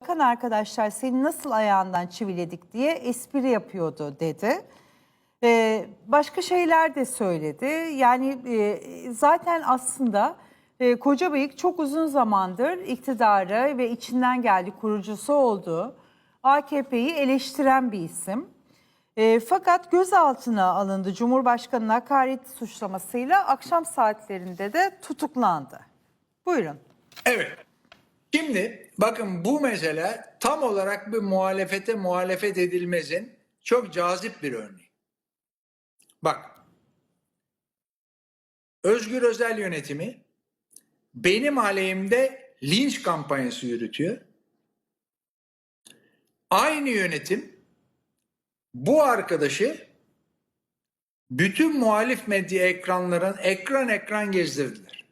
Bakan arkadaşlar seni nasıl ayağından çiviledik diye espri yapıyordu dedi. Ee, başka şeyler de söyledi. Yani e, zaten aslında e, Koca Bıyık çok uzun zamandır iktidarı ve içinden geldi kurucusu olduğu AKP'yi eleştiren bir isim. E, fakat gözaltına alındı Cumhurbaşkanı'na hakaret suçlamasıyla akşam saatlerinde de tutuklandı. Buyurun. Evet. Şimdi bakın bu mesele tam olarak bir muhalefete muhalefet edilmezin çok cazip bir örneği. Bak. Özgür Özel yönetimi benim aleyhimde linç kampanyası yürütüyor. Aynı yönetim bu arkadaşı bütün muhalif medya ekranların ekran ekran gezdirdiler.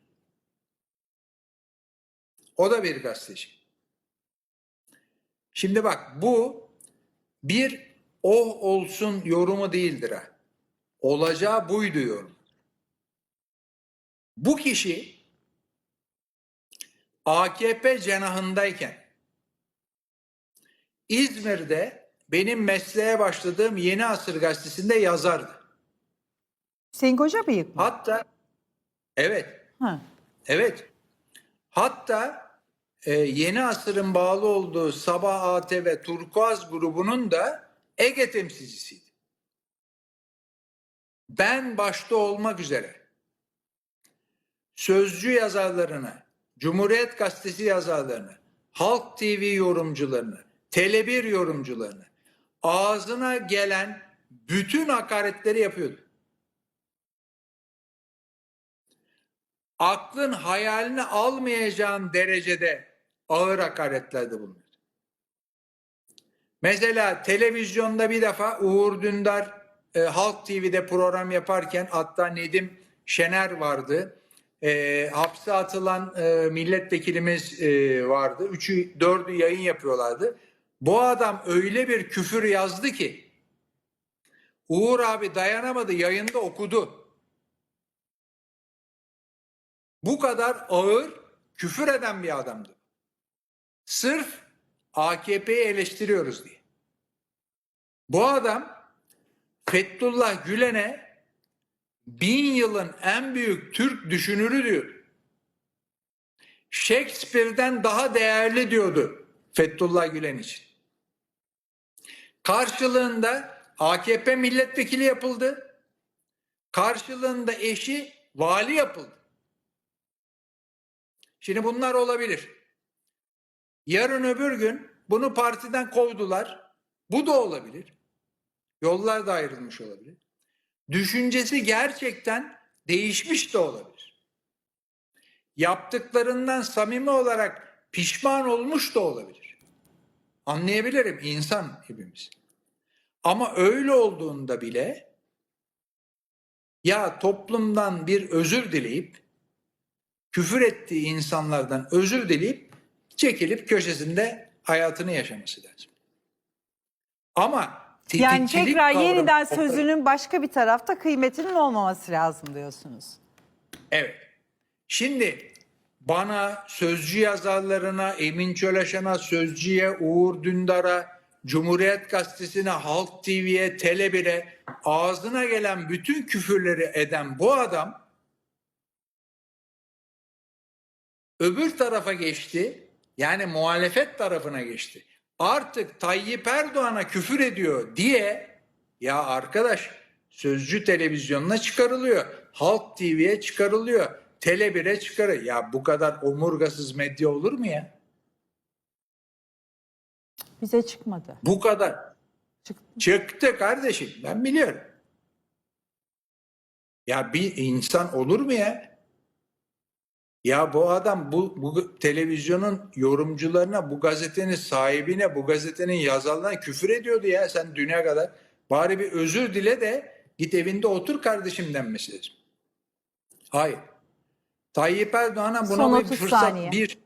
O da bir gazeteci. Şimdi bak bu bir o olsun yorumu değildir ha. Olacağı buydu yorum. Bu kişi AKP cenahındayken İzmir'de benim mesleğe başladığım Yeni Asır gazetesinde yazardı. Hüseyin Koca Bıyık mı? Hatta evet Ha. Evet. Hatta e, Yeni Asır'ın bağlı olduğu Sabah ATV Turkuaz grubunun da Ege temsilcisiydi. Ben başta olmak üzere sözcü yazarlarına, Cumhuriyet Gazetesi yazarlarına, Halk TV yorumcularını, Tele1 yorumcularını ağzına gelen bütün hakaretleri yapıyordu. aklın hayalini almayacağın derecede ağır hakaretlerde bulunuyor. Mesela televizyonda bir defa Uğur Dündar e, Halk TV'de program yaparken hatta Nedim Şener vardı. E, hapse atılan e, milletvekilimiz e, vardı. Üçü, dördü yayın yapıyorlardı. Bu adam öyle bir küfür yazdı ki Uğur abi dayanamadı yayında okudu. Bu kadar ağır küfür eden bir adamdı. Sırf AKP'yi eleştiriyoruz diye. Bu adam Fethullah Gülen'e bin yılın en büyük Türk düşünürü diyordu. Shakespeare'den daha değerli diyordu Fethullah Gülen için. Karşılığında AKP milletvekili yapıldı. Karşılığında eşi vali yapıldı. Şimdi bunlar olabilir. Yarın öbür gün bunu partiden kovdular. Bu da olabilir. Yollar da ayrılmış olabilir. Düşüncesi gerçekten değişmiş de olabilir. Yaptıklarından samimi olarak pişman olmuş da olabilir. Anlayabilirim insan hepimiz. Ama öyle olduğunda bile ya toplumdan bir özür dileyip küfür ettiği insanlardan özür dileyip çekilip köşesinde hayatını yaşaması lazım. Ama Yani tekrar kavramı- yeniden sözünün başka bir tarafta kıymetinin olmaması lazım diyorsunuz. Evet. Şimdi bana, sözcü yazarlarına, Emin Çöleşan'a, Sözcü'ye, Uğur Dündar'a, Cumhuriyet Gazetesi'ne, Halk TV'ye, Tele1'e ağzına gelen bütün küfürleri eden bu adam öbür tarafa geçti. Yani muhalefet tarafına geçti. Artık Tayyip Erdoğan'a küfür ediyor diye ya arkadaş Sözcü televizyonuna çıkarılıyor. Halk TV'ye çıkarılıyor. Tele 1'e çıkarıyor. Ya bu kadar omurgasız medya olur mu ya? Bize çıkmadı. Bu kadar. Çıktı. Çıktı kardeşim. Ben biliyorum. Ya bir insan olur mu ya? Ya bu adam bu, bu televizyonun yorumcularına, bu gazetenin sahibine, bu gazetenin yazarlarına küfür ediyordu ya sen düne kadar. Bari bir özür dile de git evinde otur kardeşim denmesi lazım. Hayır. Tayyip Erdoğan'a buna Son bir 30 fırsat, saniye. bir,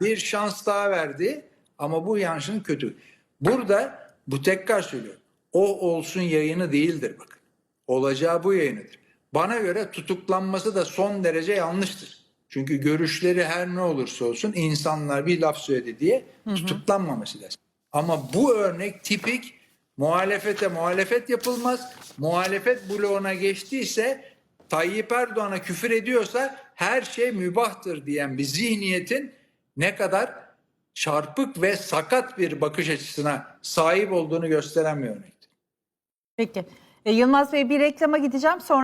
bir şans daha verdi ama bu yanlışın kötü. Burada bu tekrar söylüyorum. O olsun yayını değildir bakın. Olacağı bu yayınıdır. Bana göre tutuklanması da son derece yanlıştır. Çünkü görüşleri her ne olursa olsun insanlar bir laf söyledi diye tutuklanmaması lazım. Ama bu örnek tipik muhalefete muhalefet yapılmaz. Muhalefet bloğuna geçtiyse Tayyip Erdoğan'a küfür ediyorsa her şey mübahtır diyen bir zihniyetin ne kadar çarpık ve sakat bir bakış açısına sahip olduğunu gösteren bir örnektir. Peki. E, Yılmaz Bey bir reklama gideceğim sonra